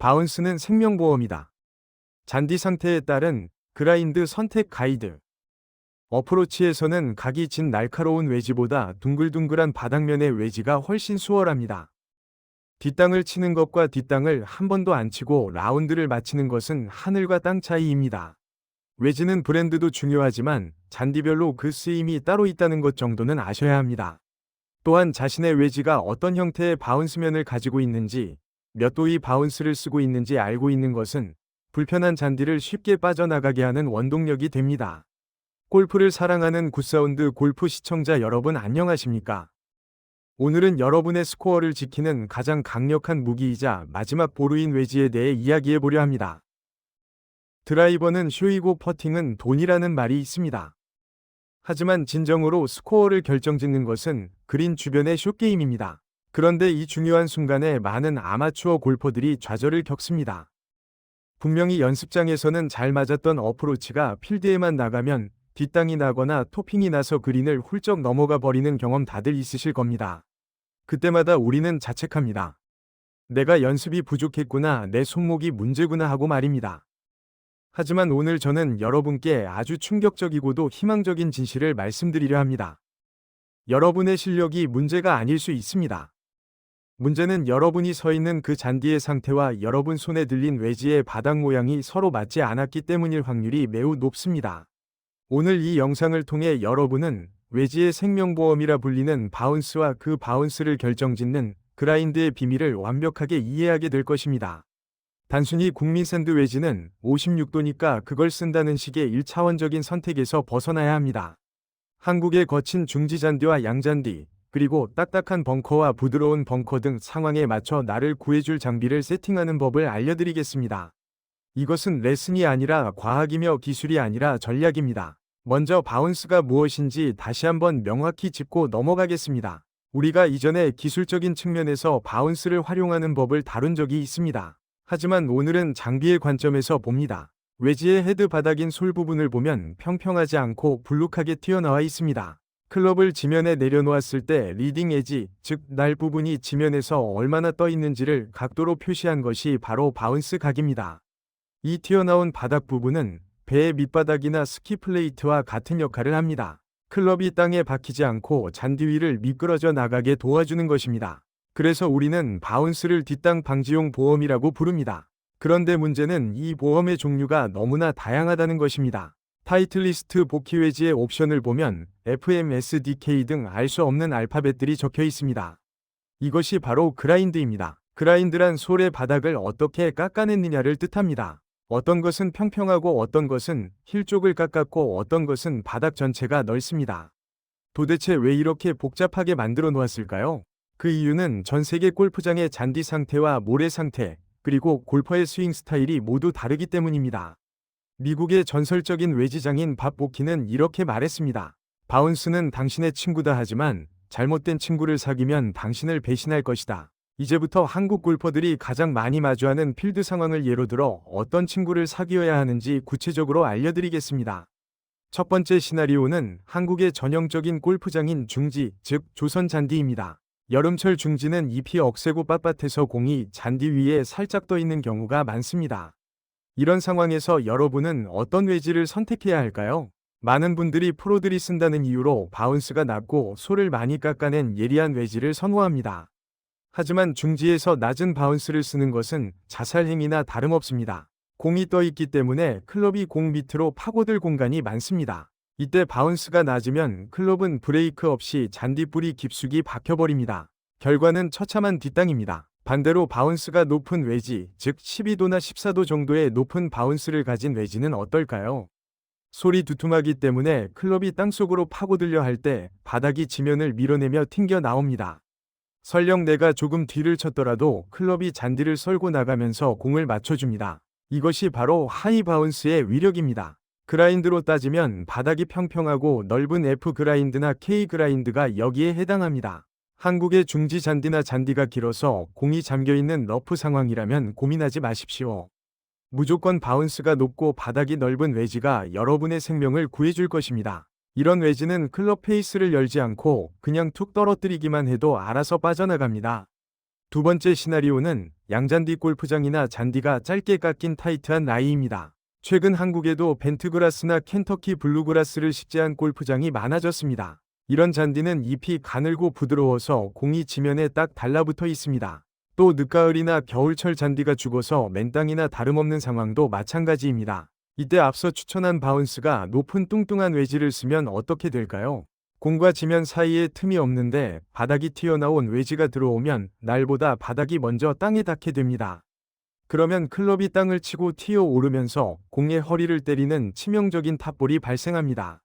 바운스는 생명보험이다. 잔디 상태에 따른 그라인드 선택 가이드. 어프로치에서는 각이 진 날카로운 외지보다 둥글둥글한 바닥면의 외지가 훨씬 수월합니다. 뒷땅을 치는 것과 뒷땅을 한 번도 안 치고 라운드를 마치는 것은 하늘과 땅 차이입니다. 외지는 브랜드도 중요하지만 잔디별로 그 쓰임이 따로 있다는 것 정도는 아셔야 합니다. 또한 자신의 외지가 어떤 형태의 바운스면을 가지고 있는지, 몇 도의 바운스를 쓰고 있는지 알고 있는 것은 불편한 잔디를 쉽게 빠져나가게 하는 원동력이 됩니다. 골프를 사랑하는 굿사운드 골프 시청자 여러분 안녕하십니까? 오늘은 여러분의 스코어를 지키는 가장 강력한 무기이자 마지막 보루인 외지에 대해 이야기해 보려 합니다. 드라이버는 쇼이고 퍼팅은 돈이라는 말이 있습니다. 하지만 진정으로 스코어를 결정짓는 것은 그린 주변의 숏게임입니다. 그런데 이 중요한 순간에 많은 아마추어 골퍼들이 좌절을 겪습니다. 분명히 연습장에서는 잘 맞았던 어프로치가 필드에만 나가면 뒷땅이 나거나 토핑이 나서 그린을 훌쩍 넘어가 버리는 경험 다들 있으실 겁니다. 그때마다 우리는 자책합니다. 내가 연습이 부족했구나, 내 손목이 문제구나 하고 말입니다. 하지만 오늘 저는 여러분께 아주 충격적이고도 희망적인 진실을 말씀드리려 합니다. 여러분의 실력이 문제가 아닐 수 있습니다. 문제는 여러분이 서 있는 그 잔디의 상태와 여러분 손에 들린 외지의 바닥 모양이 서로 맞지 않았기 때문일 확률이 매우 높습니다. 오늘 이 영상을 통해 여러분은 외지의 생명보험이라 불리는 바운스와 그 바운스를 결정짓는 그라인드의 비밀을 완벽하게 이해하게 될 것입니다. 단순히 국민 샌드 외지는 56도니까 그걸 쓴다는 식의 1차원적인 선택에서 벗어나야 합니다. 한국의 거친 중지잔디와 양잔디, 그리고 딱딱한 벙커와 부드러운 벙커 등 상황에 맞춰 나를 구해줄 장비를 세팅하는 법을 알려드리겠습니다. 이것은 레슨이 아니라 과학이며 기술이 아니라 전략입니다. 먼저 바운스가 무엇인지 다시 한번 명확히 짚고 넘어가겠습니다. 우리가 이전에 기술적인 측면에서 바운스를 활용하는 법을 다룬 적이 있습니다. 하지만 오늘은 장비의 관점에서 봅니다. 외지의 헤드 바닥인 솔 부분을 보면 평평하지 않고 불룩하게 튀어나와 있습니다. 클럽을 지면에 내려놓았을 때 리딩 에지, 즉 날 부분이 지면에서 얼마나 떠 있는지를 각도로 표시한 것이 바로 바운스 각입니다. 이 튀어나온 바닥 부분은 배의 밑바닥이나 스키 플레이트와 같은 역할을 합니다. 클럽이 땅에 박히지 않고 잔디 위를 미끄러져 나가게 도와주는 것입니다. 그래서 우리는 바운스를 뒷땅 방지용 보험이라고 부릅니다. 그런데 문제는 이 보험의 종류가 너무나 다양하다는 것입니다. 타이틀리스트 복귀 외지의 옵션을 보면 FMSDK 등 알 수 없는 알파벳들이 적혀 있습니다. 이것이 바로 그라인드입니다. 그라인드란 솔의 바닥을 어떻게 깎아냈느냐를 뜻합니다. 어떤 것은 평평하고 어떤 것은 힐 쪽을 깎았고 어떤 것은 바닥 전체가 넓습니다. 도대체 왜 이렇게 복잡하게 만들어 놓았을까요? 그 이유는 전 세계 골프장의 잔디 상태와 모래 상태, 그리고 골퍼의 스윙 스타일이 모두 다르기 때문입니다. 미국의 전설적인 외지장인 밥 보키는 이렇게 말했습니다. 바운스는 당신의 친구다 하지만 잘못된 친구를 사귀면 당신을 배신할 것이다. 이제부터 한국 골퍼들이 가장 많이 마주하는 필드 상황을 예로 들어 어떤 친구를 사귀어야 하는지 구체적으로 알려드리겠습니다. 첫 번째 시나리오는 한국의 전형적인 골프장인 중지, 즉 조선 잔디입니다. 여름철 중지는 잎이 억세고 빳빳해서 공이 잔디 위에 살짝 떠 있는 경우가 많습니다. 이런 상황에서 여러분은 어떤 외지를 선택해야 할까요? 많은 분들이 프로들이 쓴다는 이유로 바운스가 낮고 솔을 많이 깎아낸 예리한 외지를 선호합니다. 하지만 중지에서 낮은 바운스를 쓰는 것은 자살 행위나 다름없습니다. 공이 떠 있기 때문에 클럽이 공 밑으로 파고들 공간이 많습니다. 이때 바운스가 낮으면 클럽은 브레이크 없이 잔디뿌리 깊숙이 박혀버립니다. 결과는 처참한 뒷땅입니다. 반대로 바운스가 높은 외지, 즉 12도나 14도 정도의 높은 바운스를 가진 외지는 어떨까요? 솔이 두툼하기 때문에 클럽이 땅속으로 파고들려 할 때 바닥이 지면을 밀어내며 튕겨 나옵니다. 설령 내가 조금 뒤를 쳤더라도 클럽이 잔디를 썰고 나가면서 공을 맞춰줍니다. 이것이 바로 하이 바운스의 위력입니다. 그라인드로 따지면 바닥이 평평하고 넓은 F 그라인드나 K 그라인드가 여기에 해당합니다. 한국의 중지 잔디나 잔디가 길어서 공이 잠겨있는 러프 상황이라면 고민하지 마십시오. 무조건 바운스가 높고 바닥이 넓은 외지가 여러분의 생명을 구해줄 것입니다. 이런 외지는 클럽 페이스를 열지 않고 그냥 툭 떨어뜨리기만 해도 알아서 빠져나갑니다. 두 번째 시나리오는 양잔디 골프장이나 잔디가 짧게 깎인 타이트한 라이입니다. 최근 한국에도 벤트그라스나 켄터키 블루그라스를 식재한 골프장이 많아졌습니다. 이런 잔디는 잎이 가늘고 부드러워서 공이 지면에 딱 달라붙어 있습니다. 또 늦가을이나 겨울철 잔디가 죽어서 맨땅이나 다름없는 상황도 마찬가지입니다. 이때 앞서 추천한 바운스가 높은 뚱뚱한 외지를 쓰면 어떻게 될까요? 공과 지면 사이에 틈이 없는데 바닥이 튀어나온 외지가 들어오면 날보다 바닥이 먼저 땅에 닿게 됩니다. 그러면 클럽이 땅을 치고 튀어 오르면서 공의 허리를 때리는 치명적인 탑볼이 발생합니다.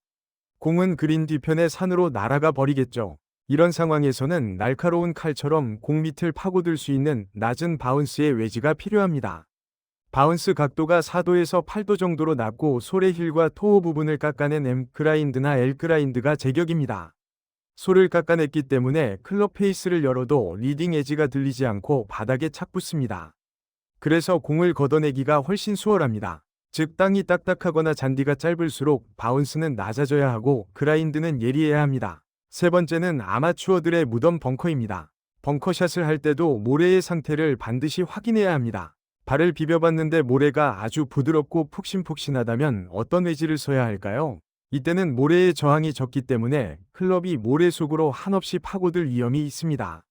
공은 그린 뒤편의 산으로 날아가 버리겠죠. 이런 상황에서는 날카로운 칼처럼 공 밑을 파고들 수 있는 낮은 바운스의 외지가 필요합니다. 바운스 각도가 4도에서 8도 정도로 낮고 솔의 힐과 토어 부분을 깎아낸 M 그라인드나 L 그라인드가 제격입니다. 솔을 깎아냈기 때문에 클럽 페이스를 열어도 리딩 에지가 들리지 않고 바닥에 착 붙습니다. 그래서 공을 걷어내기가 훨씬 수월합니다. 즉 땅이 딱딱하거나 잔디가 짧을수록 바운스는 낮아져야 하고 그라인드는 예리해야 합니다. 세 번째는 아마추어들의 무덤 벙커입니다. 벙커샷을 할 때도 모래의 상태를 반드시 확인해야 합니다. 발을 비벼봤는데 모래가 아주 부드럽고 푹신푹신하다면 어떤 외지를 써야 할까요? 이때는 모래의 저항이 적기 때문에 클럽이 모래 속으로 한없이 파고들 위험이 있습니다.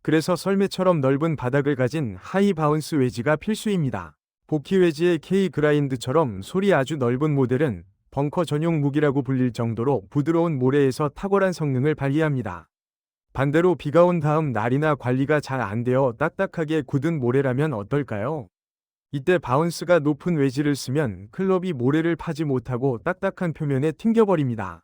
그래서 썰매처럼 넓은 바닥을 가진 하이 바운스 외지가 필수입니다. 복귀 외지의 K 그라인드처럼 솔이 아주 넓은 모델은 벙커 전용 무기라고 불릴 정도로 부드러운 모래에서 탁월한 성능을 발휘합니다. 반대로 비가 온 다음 날이나 관리가 잘 안 되어 딱딱하게 굳은 모래라면 어떨까요? 이때 바운스가 높은 외지를 쓰면 클럽이 모래를 파지 못하고 딱딱한 표면에 튕겨버립니다.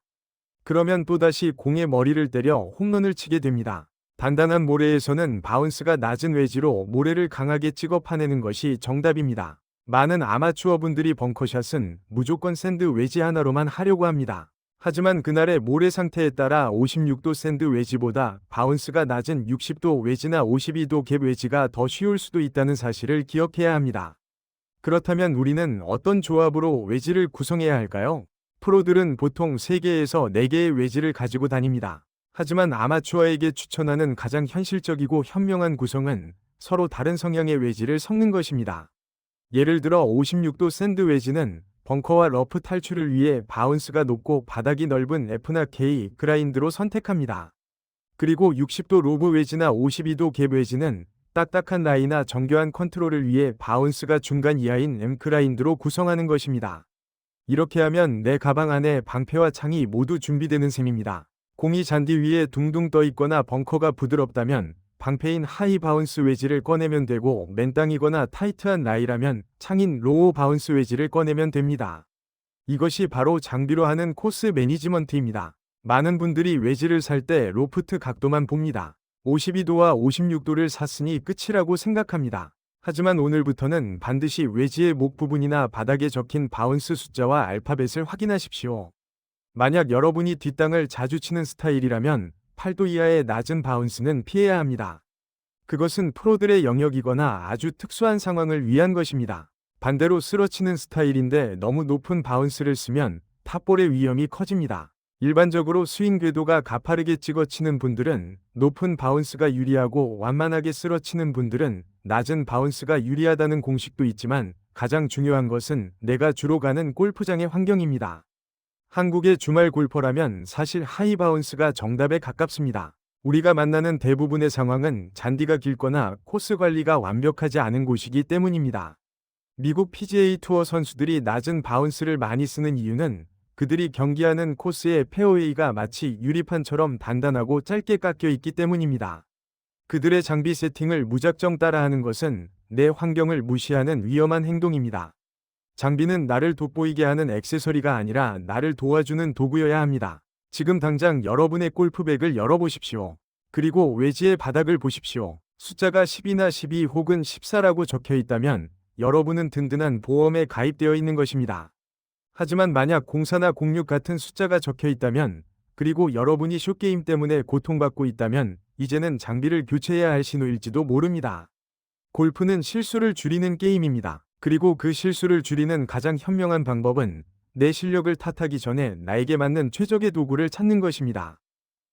그러면 또다시 공의 머리를 때려 홈런을 치게 됩니다. 단단한 모래에서는 바운스가 낮은 외지로 모래를 강하게 찍어 파내는 것이 정답입니다. 많은 아마추어 분들이 벙커샷은 무조건 샌드 외지 하나로만 하려고 합니다. 하지만 그날의 모래 상태에 따라 56도 샌드 외지보다 바운스가 낮은 60도 외지나 52도 갭 외지가 더 쉬울 수도 있다는 사실을 기억해야 합니다. 그렇다면 우리는 어떤 조합으로 외지를 구성해야 할까요? 프로들은 보통 3개에서 4개의 외지를 가지고 다닙니다. 하지만 아마추어에게 추천하는 가장 현실적이고 현명한 구성은 서로 다른 성향의 외지를 섞는 것입니다. 예를 들어 56도 샌드 외지는 벙커와 러프 탈출을 위해 바운스가 높고 바닥이 넓은 F나 K 그라인드로 선택합니다. 그리고 60도 로브 웨지나 52도 갭 웨지는 딱딱한 라이나 정교한 컨트롤을 위해 바운스가 중간 이하인 M 그라인드로 구성하는 것입니다. 이렇게 하면 내 가방 안에 방패와 창이 모두 준비되는 셈입니다. 공이 잔디 위에 둥둥 떠 있거나 벙커가 부드럽다면 방패인 하이 바운스 웨지를 꺼내면 되고 맨땅이거나 타이트한 라이라면 창인 로우 바운스 웨지를 꺼내면 됩니다. 이것이 바로 장비로 하는 코스 매니지먼트입니다. 많은 분들이 웨지를 살 때 로프트 각도만 봅니다. 52도와 56도를 샀으니 끝이라고 생각합니다. 하지만 오늘부터는 반드시 웨지의 목 부분이나 바닥에 적힌 바운스 숫자와 알파벳을 확인하십시오. 만약 여러분이 뒷땅을 자주 치는 스타일이라면 8도 이하의 낮은 바운스는 피해야 합니다. 그것은 프로들의 영역이거나 아주 특수한 상황을 위한 것입니다. 반대로 쓰러치는 스타일인데 너무 높은 바운스를 쓰면 탑볼의 위험이 커집니다. 일반적으로 스윙 궤도가 가파르게 찍어치는 분들은 높은 바운스가 유리하고 완만하게 쓰러치는 분들은 낮은 바운스가 유리하다는 공식도 있지만 가장 중요한 것은 내가 주로 가는 골프장의 환경입니다. 한국의 주말 골퍼라면 사실 하이 바운스가 정답에 가깝습니다. 우리가 만나는 대부분의 상황은 잔디가 길거나 코스 관리가 완벽하지 않은 곳이기 때문입니다. 미국 PGA 투어 선수들이 낮은 바운스를 많이 쓰는 이유는 그들이 경기하는 코스의 페어웨이가 마치 유리판처럼 단단하고 짧게 깎여 있기 때문입니다. 그들의 장비 세팅을 무작정 따라하는 것은 내 환경을 무시하는 위험한 행동입니다. 장비는 나를 돋보이게 하는 액세서리가 아니라 나를 도와주는 도구여야 합니다. 지금 당장 여러분의 골프백을 열어보십시오. 그리고 외지의 바닥을 보십시오. 숫자가 10이나 12 혹은 14라고 적혀 있다면 여러분은 든든한 보험에 가입되어 있는 것입니다. 하지만 만약 공사나 공육 같은 숫자가 적혀 있다면 그리고 여러분이 숏게임 때문에 고통받고 있다면 이제는 장비를 교체해야 할 신호일지도 모릅니다. 골프는 실수를 줄이는 게임입니다. 그리고 그 실수를 줄이는 가장 현명한 방법은 내 실력을 탓하기 전에 나에게 맞는 최적의 도구를 찾는 것입니다.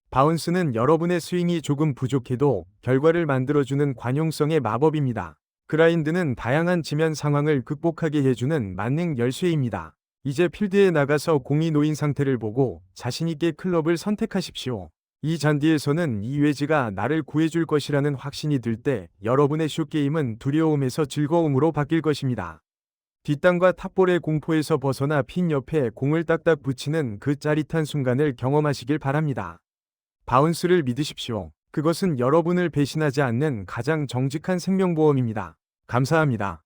바운스는 여러분의 스윙이 조금 부족해도 결과를 만들어주는 관용성의 마법입니다. 그라인드는 다양한 지면 상황을 극복하게 해주는 만능 열쇠입니다. 이제 필드에 나가서 공이 놓인 상태를 보고 자신있게 클럽을 선택하십시오. 이 잔디에서는 이 외지가 나를 구해줄 것이라는 확신이 들 때 여러분의 슛게임은 두려움에서 즐거움으로 바뀔 것입니다. 뒷땅과 탑볼의 공포에서 벗어나 핀 옆에 공을 딱딱 붙이는 그 짜릿한 순간을 경험하시길 바랍니다. 바운스를 믿으십시오. 그것은 여러분을 배신하지 않는 가장 정직한 생명보험입니다. 감사합니다.